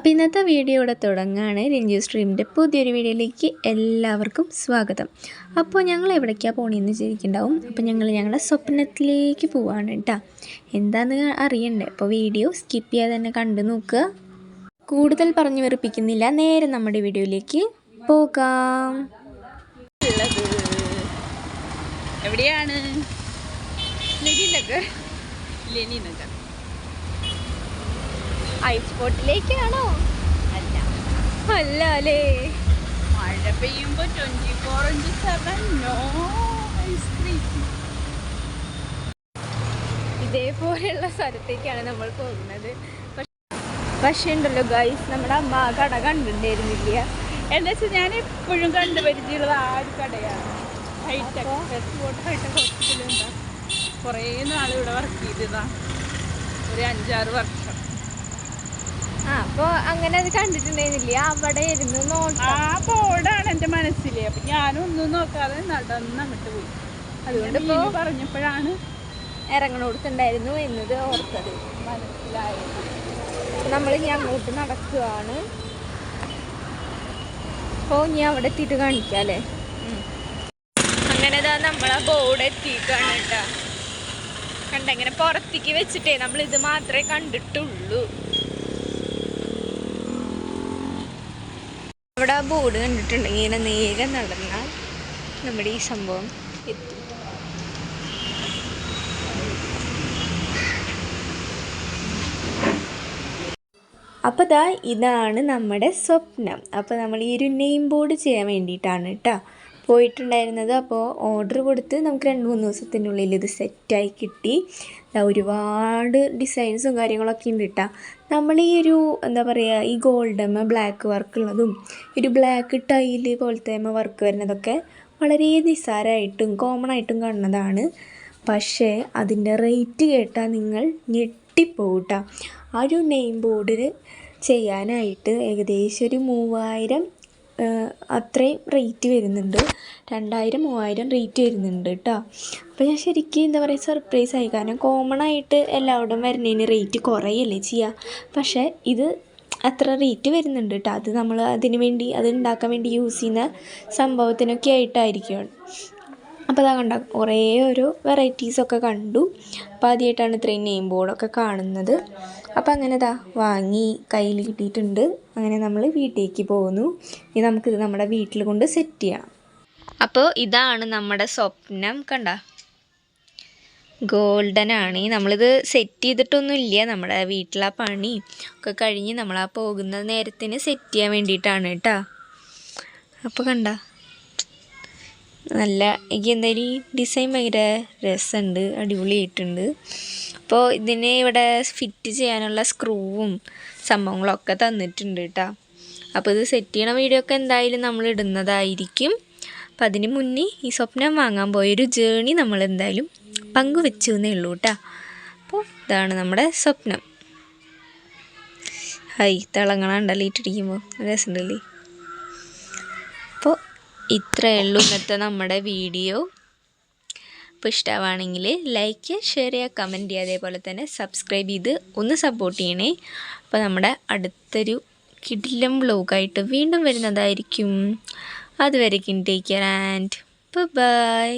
അപ്പോൾ ഇന്നത്തെ വീഡിയോ ഇവിടെ തുടങ്ങുകയാണ് രഞ്ജു സ്ട്രീമിന്റെ പുതിയൊരു വീഡിയോയിലേക്ക് എല്ലാവർക്കും സ്വാഗതം. അപ്പോൾ ഞങ്ങൾ എവിടേക്കാണ് പോകണമെന്ന് ചോദിക്കുന്നുണ്ടാവും അപ്പോൾ ഞങ്ങൾ ഞങ്ങളുടെ സ്വപ്നത്തിലേക്ക് പോവാണ് കേട്ടോ എന്താണെന്ന് അറിയണ്ടേ? അപ്പോൾ വീഡിയോ സ്കിപ്പ് ചെയ്യാതെ തന്നെ കണ്ടു നോക്കുക. കൂടുതൽ പറഞ്ഞു വെറുപ്പിക്കുന്നില്ല. നേരെ നമ്മുടെ വീഡിയോയിലേക്ക് പോകാം. എവിടെയാണ്? ലെനി നഗർ ലെനി നഗർ ഐസ് ബോട്ടിലേക്കാണോ അല്ല. അല്ല അല്ലേ? മഴ പെയ്യുമ്പോൾ twenty four into seven no ice cream ഇതേപോലെയുള്ള സ്ഥലത്തേക്കാണ് നമ്മൾ പോകുന്നത്. പക്ഷേ ഉണ്ടല്ലോ ഗൈസ് നമ്മുടെ അമ്മ ആ കട കണ്ടിട്ടുണ്ടായിരുന്നില്ല. എന്താ വെച്ചാൽ ഞാൻ എപ്പോഴും കണ്ടു പരിചയമുള്ളത് ആ ഒരു കടയാണ്. ഹൈടെക് ഹൈടെക് ഹോസ്പിറ്റൽ എന്താ കുറേ നാൾ ഇവിടെ വർക്ക് ചെയ്തതാണ് ഒരു അഞ്ചാറ് വർഷം. അപ്പോൾ അങ്ങനെ അത് കണ്ടിട്ടുണ്ടായിരുന്നില്ല? അവിടെ ഇരുന്ന് ആ നോക്കാം ബോർഡാണ് എന്റെ മനസ്സിൽ അപ്പം ഞാനും ഒന്നും നോക്കാതെ നടന്ന് അങ്ങോട്ട് പോയി. അതുകൊണ്ട് ഇപ്പോൾ പറഞ്ഞപ്പോഴാണ് ഇറങ്ങണോടത്തുണ്ടായിരുന്നു എന്നത് ഓർത്തത്. മനസ്സിലായത്. നമ്മൾ ഇനി അങ്ങോട്ട് നടക്കുകയാണ് അപ്പോൾ ഇനി അവിടെ എത്തിയിട്ട് കാണിക്കാം അല്ലേ? അങ്ങനെ ഇതാ നമ്മളെ ബോർഡ് എത്തിയിട്ടാണ് കേട്ടോ. കണ്ട ഇങ്ങനെ പുറത്തേക്ക് വെച്ചിട്ടേ നമ്മൾ ഇത് മാത്രമേ കണ്ടിട്ടുള്ളൂ അവിടെ ആ ബോർഡ് കണ്ടിട്ടുണ്ടെങ്കിൽ ഇങ്ങനെ നേരെ നടന്നാൽ നമ്മുടെ ഈ സംഭവം എത്തി. അപ്പോൾ ദാ ഇതാണ് നമ്മുടെ സ്വപ്നം. അപ്പോൾ നമ്മൾ ഈ ഒരു നെയിം ബോർഡ് ചെയ്യാൻ വേണ്ടിയിട്ടാണ് കേട്ടോ പോയിട്ടുണ്ടായിരുന്നത്. അപ്പോൾ ഓർഡർ കൊടുത്ത് നമുക്ക് രണ്ട് മൂന്ന് ദിവസത്തിനുള്ളിൽ ഇത് സെറ്റായി കിട്ടി. ഒരുപാട് ഡിസൈൻസും കാര്യങ്ങളൊക്കെ ഉണ്ട് കേട്ടോ നമ്മൾ ഈ ഒരു എന്താ പറയുക ഈ ഗോൾഡമ്മ ബ്ലാക്ക് വർക്ക് ഉള്ളതും ഒരു ബ്ലാക്ക് ടൈൽ പോലത്തെ വർക്ക് വരുന്നതൊക്കെ വളരെ നിസ്സാരമായിട്ടും കോമൺ ആയിട്ടും കാണുന്നതാണ്. പക്ഷേ അതിന്റെ റേറ്റ് കേട്ടാൽ നിങ്ങൾ ഞെട്ടിപ്പോട്ടാ ട്ടോ. ആ ഒരു നെയിം ബോർഡിൽ ചെയ്യാനായിട്ട് ഏകദേശം ഒരു മൂവായിരം അത്രയും റേറ്റ് വരുന്നുണ്ട്. രണ്ടായിരം മൂവായിരം റേറ്റ് വരുന്നുണ്ട് കേട്ടോ അപ്പോൾ ഞാൻ ശരിക്കും എന്താ പറയുക സർപ്രൈസ് ആയി. കാരണം കോമൺ ആയിട്ട് എല്ലാവരുടെയും വരുന്നതിന് റേറ്റ് കുറയല്ലേ ചെയ്യുക പക്ഷേ ഇത് അത്ര റേറ്റ് വരുന്നുണ്ട് കേട്ടോ അത് നമ്മൾ അതിന് വേണ്ടി അത് ഉണ്ടാക്കാൻ വേണ്ടി യൂസ് ചെയ്യുന്ന സംഭവത്തിനൊക്കെ ആയിട്ടായിരിക്കും. അപ്പോൾ അതാ കണ്ട കുറേ ഒരു വെറൈറ്റീസൊക്കെ കണ്ടു. അപ്പോൾ ആദ്യമായിട്ടാണ് ഇത്രയും നെയിം ബോർഡൊക്കെ കാണുന്നത്. അപ്പോൾ അങ്ങനെ ഇതാ വാങ്ങി കയ്യിൽ കിട്ടിയിട്ടുണ്ട്. അങ്ങനെ നമ്മൾ വീട്ടിലേക്ക് പോകുന്നു. ഇനി നമുക്കിത് നമ്മുടെ വീട്ടിൽ കൊണ്ട് സെറ്റ് ചെയ്യാം. അപ്പോൾ ഇതാണ് നമ്മുടെ സ്വപ്നം കണ്ട. ഗോൾഡൻ ആണ്. നമ്മളിത് സെറ്റ് ചെയ്തിട്ടൊന്നുമില്ല നമ്മുടെ വീട്ടിലെ പണി. ഒക്കെ കഴിഞ്ഞ് നമ്മളാ പോകുന്ന നേരത്തിന് സെറ്റ് ചെയ്യാൻ വേണ്ടിയിട്ടാണ് കേട്ടോ. അപ്പോൾ കണ്ട. നല്ല എനിക്ക് എന്തായാലും ഈ ഡിസൈൻ ഭയങ്കര രസമുണ്ട് അടിപൊളിയായിട്ടുണ്ട്. അപ്പോൾ ഇതിന് ഇവിടെ ഫിറ്റ് ചെയ്യാനുള്ള സ്ക്രൂവും സംഭവങ്ങളൊക്കെ തന്നിട്ടുണ്ട് കേട്ടോ അപ്പോൾ ഇത് സെറ്റ് ചെയ്യണ വീഡിയോ ഒക്കെ എന്തായാലും നമ്മൾ ഇടുന്നതായിരിക്കും. അപ്പം അതിന് മുന്നേ ഈ സ്വപ്നം വാങ്ങാൻ പോയൊരു ജേണി നമ്മൾ എന്തായാലും പങ്കുവെച്ചു എന്നേ ഉള്ളൂ കേട്ടോ അപ്പോൾ ഇതാണ് നമ്മുടെ സ്വപ്നം. ഹൈ തിളങ്ങണുണ്ടല്ലോ ഇട്ടിരിക്കുമ്പോൾ രസമുണ്ടല്ലേ ഇത്രയേ ഉള്ളൂ ഇന്നത്തെ നമ്മുടെ വീഡിയോ. അപ്പോൾ ഇഷ്ടമാണെങ്കിൽ ലൈക്ക് ഷെയർ ചെയ്യുക കമന്റ് ചെയ്യുക അതേപോലെ തന്നെ സബ്സ്ക്രൈബ് ചെയ്ത് ഒന്ന് സപ്പോർട്ട് ചെയ്യണേ. അപ്പോൾ നമ്മുടെ അടുത്തൊരു കിടിലം വ്ലോഗായിട്ട് വീണ്ടും വരുന്നതായിരിക്കും. അതുവരേക്കും ടേക്ക് കെയർ ആൻഡ് ബൈ